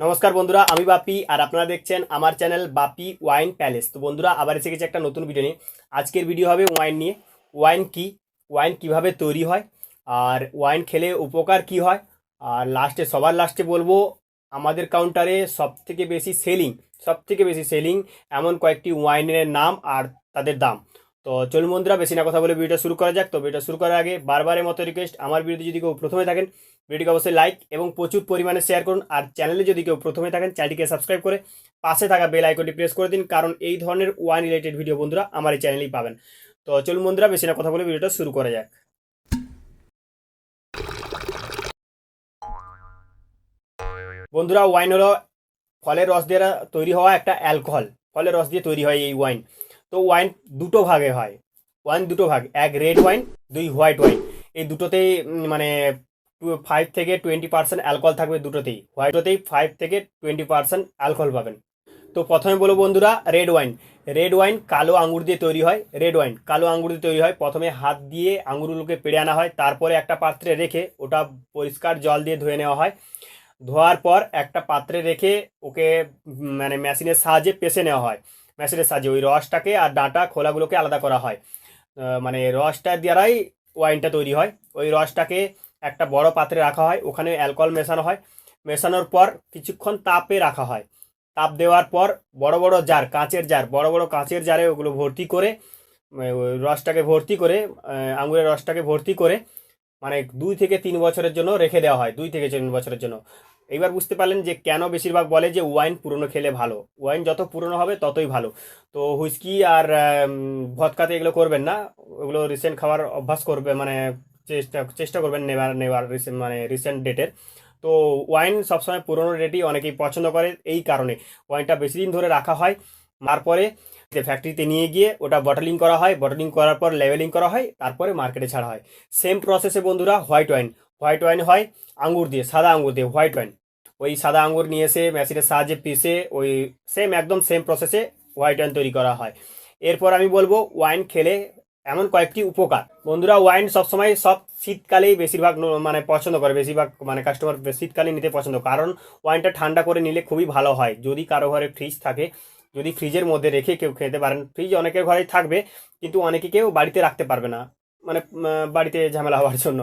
নমস্কার বন্ধুরা, আমি বাপি আর আপনারা দেখছেন আমার চ্যানেল বাপি ওয়াইন প্যালেস। তো বন্ধুরা, আবার এসে গেছে একটা নতুন ভিডিও নিয়ে। আজকের ভিডিও হবে ওয়াইন নিয়ে। ওয়াইন কি? ওয়াইন কীভাবে তৈরি হয়? আর ওয়াইন খেলে উপকার কি হয়? আর লাস্টে সবার লাস্টে বলব, আমাদের কাউন্টারে সব থেকে বেশি সেলিং সব থেকে বেশি সেলিং এমন কয়েকটি ওয়াইনের নাম আর তাদের দাম। তো চলুন বন্ধুরা, বেশি না কথা বলে ভিডিওটা শুরু করা যাক। তো ভিডিওটা শুরু করার আগে বারবারের মতো রিকোয়েস্ট আমার ভিডিওতে যদি কেউ প্রথমে থাকেন ভিডিওকে অবশ্যই লাইক এবং প্রচুর পরিমাণে শেয়ার করুন। আর চ্যানেলে যদি কেউ প্রথমে থাকেন চ্যানেলটিকে সাবস্ক্রাইব করে পাশে থাকা বেল আইকনটি প্রেস করে দিন, কারণ এই ধরনের ওয়ান রিলেটেড ভিডিও বন্ধুরা আমার এই চ্যানেলেই পাবেন। তো চলুন বন্ধুরা, বেশি না কথা বলে ভিডিওটা শুরু করা যাক। বন্ধুরা ওয়াইন হলো ফলের রস দিয়ে তৈরি হওয়া একটা অ্যালকোহল ফলের রস দিয়ে তৈরি হয় এই ওয়াইন তো ওয়াইন দুটো ভাগে হয়। ওয়াইন দুটো ভাগ, এক রেড ওয়াইন দুই হোয়াইট ওয়াইন এই দুটোতেই মানে ফাইভ থেকে টোয়েন্টি পার্সেন্ট অ্যালকোহল থাকবে দুটোতেই। হোয়াইটতেই ফাইভ থেকে টোয়েন্টি পার্সেন্ট অ্যালকোহল পাবেন। তো প্রথমে বলব বন্ধুরা রেড ওয়াইন রেড ওয়াইন কালো আঙ্গুর দিয়ে তৈরি হয়। রেড ওয়াইন কালো আঙ্গুর দিয়ে তৈরি হয়। প্রথমে হাত দিয়ে আঙ্গুরগুলোকে পেড়ে আনা হয়। তারপরে একটা পাত্রে রেখে ওটা পরিষ্কার জল দিয়ে ধুয়ে নেওয়া হয়। ধোয়ার পর একটা পাত্রে রেখে ওকে মানে মেশিনের সাহায্যে পেষে নেওয়া হয়। মেশিনের সাহায্যে ওই রসটাকে আর ডাঁটা খোলাগুলোকে আলাদা করা হয়। মানে রসটা দ্বারাই ওয়াইনটা তৈরি হয়। ওই রসটাকে একটা বড় পাত্রে রাখা হয়, ওখানে অ্যালকোহল মেশানো হয়। মেশানোর পর কিছুক্ষণ তাপে রাখা হয়। তাপ দেওয়ার পর বড় বড় জার, কাঁচের জার, বড় বড় কাঁচের জারে ওগুলো ভর্তি করে ওই রসটাকে ভর্তি করে আঙুরের রসটাকে ভর্তি করে মানে দুই থেকে তিন বছরের জন্য রেখে দেওয়া হয়, দুই থেকে তিন বছরের জন্য। এইবার বুঝতে পারলেন যে কেন বেশিরভাগ বলে যে ওয়াইন পুরনো খেলে ভালো। ওয়াইন যত পুরনো হবে, ততই ভালো। তো হুইস্কি আর ভদকাতে এগুলো করবেন না। ওগুলো রিসেন্ট খাওয়ার অভ্যাস করবে মানে চেষ্টা চেষ্টা করবেন নেবার নেবার রিসেন্ট মানে রিসেন্ট ডেটের তো ওয়াইন সবসময় পুরনো ডেটই অনেকেই পছন্দ করে এই কারণে। ওয়াইনটা বেশি দিন ধরে রাখা হয়। তারপরে ফ্যাক্টরিতে নিয়ে গিয়ে ওটা বটলিং করা হয়। বটলিং করার পর লেভেলিং করা হয়। তারপরে মার্কেটে ছাড়া হয়। সেম প্রসেসে বন্ধুরা হোয়াইট ওয়াইন হোয়াইট ওয়াইন হয় আঙ্গুর দিয়ে, সাদা আঙ্গুর দিয়ে হোয়াইট ওয়াইন ওই সাদা আঙ্গুর নিয়ে এসে মেশিনের সাহায্যে পিষে ওই সেম একদম সেম প্রসেসে হোয়াইট ওয়াইন তৈরি করা হয়। এরপর আমি বলব ওয়াইন খেলে এমন কয়েকটি উপকার। বন্ধুরা ওয়াইন সবসময় সব শীতকালেই বেশিরভাগ মানে পছন্দ করে, বেশিরভাগ মানে কাস্টমার শীতকালে নিতে পছন্দ। কারণ ওয়াইনটা ঠান্ডা করে নিলে খুবই ভালো হয়। যদি কারও ঘরে ফ্রিজ থাকে, যদি ফ্রিজের মধ্যে রেখে কেউ খেতে পারেন ফ্রিজ অনেকের ঘরেই থাকবে, কিন্তু অনেকে কেউ বাড়িতে রাখতে পারবে না। মানে বাড়িতে ঝামেলা হওয়ার জন্য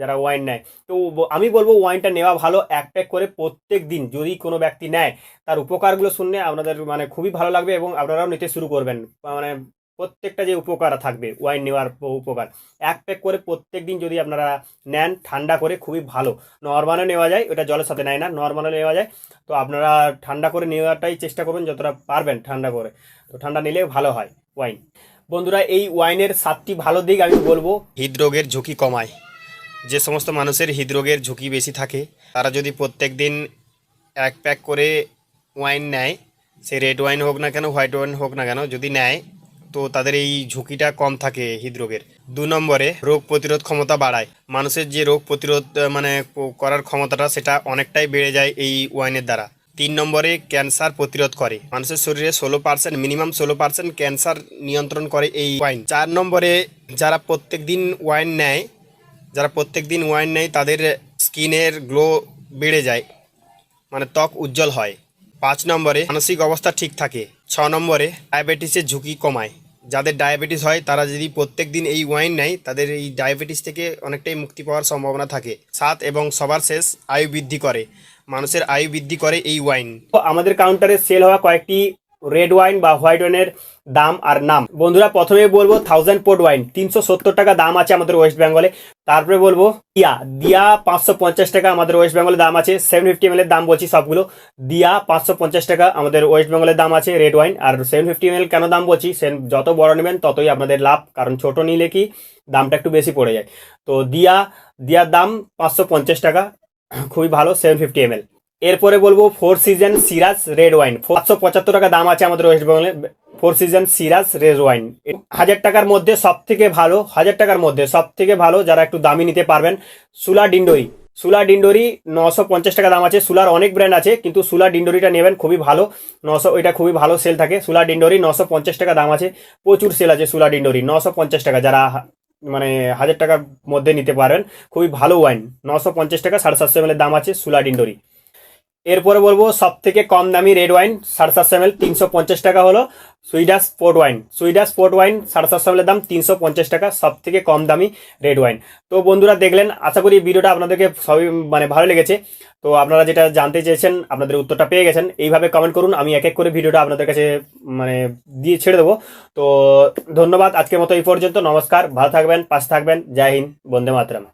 যারা ওয়াইন নেয়। তো আমি বলব ওয়াইনটা নেওয়া ভালো, এক প্যাক করে প্রত্যেক দিন যদি কোনো ব্যক্তি নেয়, তার উপকারগুলো শুনলে আপনাদের মানে খুবই ভালো লাগবে এবং আপনারাও নিতে শুরু করবেন। মানে প্রত্যেকটা যে উপকার থাকবে ওয়াইন নেওয়ার উপকার, এক প্যাক করে প্রত্যেক দিন যদি আপনারা নেন, ঠান্ডা করে খুবই ভালো। নর্মালও নেওয়া যায়, ওটা জলের সাথে নেয় না নর্মালও নেওয়া যায়। তো আপনারা ঠান্ডা করে নেওয়াটাই চেষ্টা করবেন, যতটা পারবেন ঠান্ডা করে। তো ঠান্ডা নিলে ভালো হয় ওয়াইন বন্ধুরা, এই ওয়াইনের সাতটি ভালো দিক আমি বলব। হৃদরোগের ঝুঁকি কমায়। যে সমস্ত মানুষের হৃদরোগের ঝুঁকি বেশি থাকে, তারা যদি প্রত্যেক দিন এক প্যাক করে ওয়াইন নেয়, সে রেড ওয়াইন হোক না কেন, হোয়াইট ওয়াইন হোক না কেন, যদি নেয়, তো তাদের এই ঝুঁকিটা কম থাকে হৃদরোগের। দু নম্বরে, রোগ প্রতিরোধ ক্ষমতা বাড়ায়। মানুষের যে রোগ প্রতিরোধ মানে করার ক্ষমতাটা, সেটা অনেকটাই বেড়ে যায় এই ওয়াইনের দ্বারা। তিন নম্বরে ক্যান্সার প্রতিরোধ করে। মানুষের শরীরে ষোলো পার্সেন্ট মিনিমাম ষোলো পার্সেন্ট ক্যান্সার নিয়ন্ত্রণ করে এই ওয়াইন চার নম্বরে যারা প্রত্যেক দিন ওয়াইন নেয়, যারা প্রত্যেক দিন ওয়াইন নেয়, তাদের স্কিনের গ্লো বেড়ে যায় মানে ত্বক উজ্জ্বল হয়। পাঁচ নম্বরে মানসিক অবস্থা ঠিক থাকে। ছ নম্বরে ডায়াবেটিসের ঝুঁকি কমায়। যাদের ডায়াবেটিস হয়, তারা যদি প্রত্যেক দিন এই ওয়াইন নেয়, তাদের এই ডায়াবেটিস থেকে অনেকটাই মুক্তি পাওয়ার সম্ভাবনা থাকে। সাত এবং সবার শেষ আয়ু বৃদ্ধি করে। মানুষের আয়ু বৃদ্ধি করে এই ওয়াইন আমাদের কাউন্টারে সেল হওয়া কয়েকটি রেড ওয়াইন বা হোয়াইট ওয়াইনের দাম আর নাম। বন্ধুরা প্রথমে বলব থাউজেন্ড পোর্ট ওয়াইন তিনশো সত্তর টাকা দাম আছে আমাদের ওয়েস্ট বেঙ্গলে তারপরে বলব দিয়া দিয়া পাঁচশো পঞ্চাশ টাকা আমাদের ওয়েস্ট বেঙ্গলে দাম আছে। সেভেন ফিফটি এম দাম বলছি সবগুলো। দিয়া পাঁচশো পঞ্চাশ টাকা আমাদের ওয়েস্ট বেঙ্গলের দাম আছে রেড ওয়াইন আর সেভেন ফিফটি এম কেন দাম বলছি? সে যত বড় নেবেন ততই আপনাদের লাভ। কারণ ছোট নিলে কি দামটা একটু বেশি পড়ে যায়। তো দিয়া, দিয়ার দাম পাঁচশো পঞ্চাশ টাকা। খুবই ভালো সেভেন ফিফটি এম এরপরে বলব four season shiraz red wine পাঁচশো পঁচাত্তর টাকা দাম আছে আমাদের ওয়েস্ট বেঙ্গলে four season shiraz red wine হাজার টাকার মধ্যে সব থেকে ভালো, হাজার টাকার মধ্যে সব থেকে ভালো যারা একটু দামি নিতে পারবেন, সুলা ডিন্ডোরি। সুলা ডিন্ডোরি নশো পঞ্চাশ টাকা দাম আছে। সুলার অনেক ব্র্যান্ড আছে, কিন্তু সুলা ডিন্ডোরিটা নেবেন খুবই ভালো। নশো ওইটা খুবই ভালো সেল থাকে। সুলা ডিন্ডোরি নশো পঞ্চাশ টাকা দাম আছে। প্রচুর সেল আছে সুলা ডিন্ডোরি নশো পঞ্চাশ টাকা। যারা মানে হাজার টাকার মধ্যে নিতে পারেন। খুবই ভালো ওয়াইন নশো পঞ্চাশ টাকা, সাড়ে সাতশো এমএলের দাম আছে সুলা ডিন্ডোরি এরপরে বলব সব থেকে কম দামি রেড ওয়াইন সাড়ে সাতশো এমএল তিনশো পঞ্চাশ টাকা হলো। সুইডাস স্পোর্ট ওয়াইন। সুইডাস স্পোর্ট ওয়াইন সাড়ে সাতশো দাম, তিনশো পঞ্চাশ টাকা সব থেকে কম দামি রেড ওয়াইন। তো বন্ধুরা দেখলেন, আশা করি ভিডিওটা আপনাদেরকে সবই মানে ভালো লেগেছে। তো আপনারা যেটা জানতে চেয়েছেন, আপনাদের উত্তরটা পেয়ে গেছেন, এইভাবে কমেন্ট করুন, আমি এক এক করে ভিডিওটা আপনাদের কাছে মানে দিয়ে ছেড়ে দেবো। তো ধন্যবাদ আজকের মতো এই পর্যন্ত, নমস্কার, ভালো থাকবেন, পাশে থাকবেন, জয় হিন্দ, বন্দে মাতরম।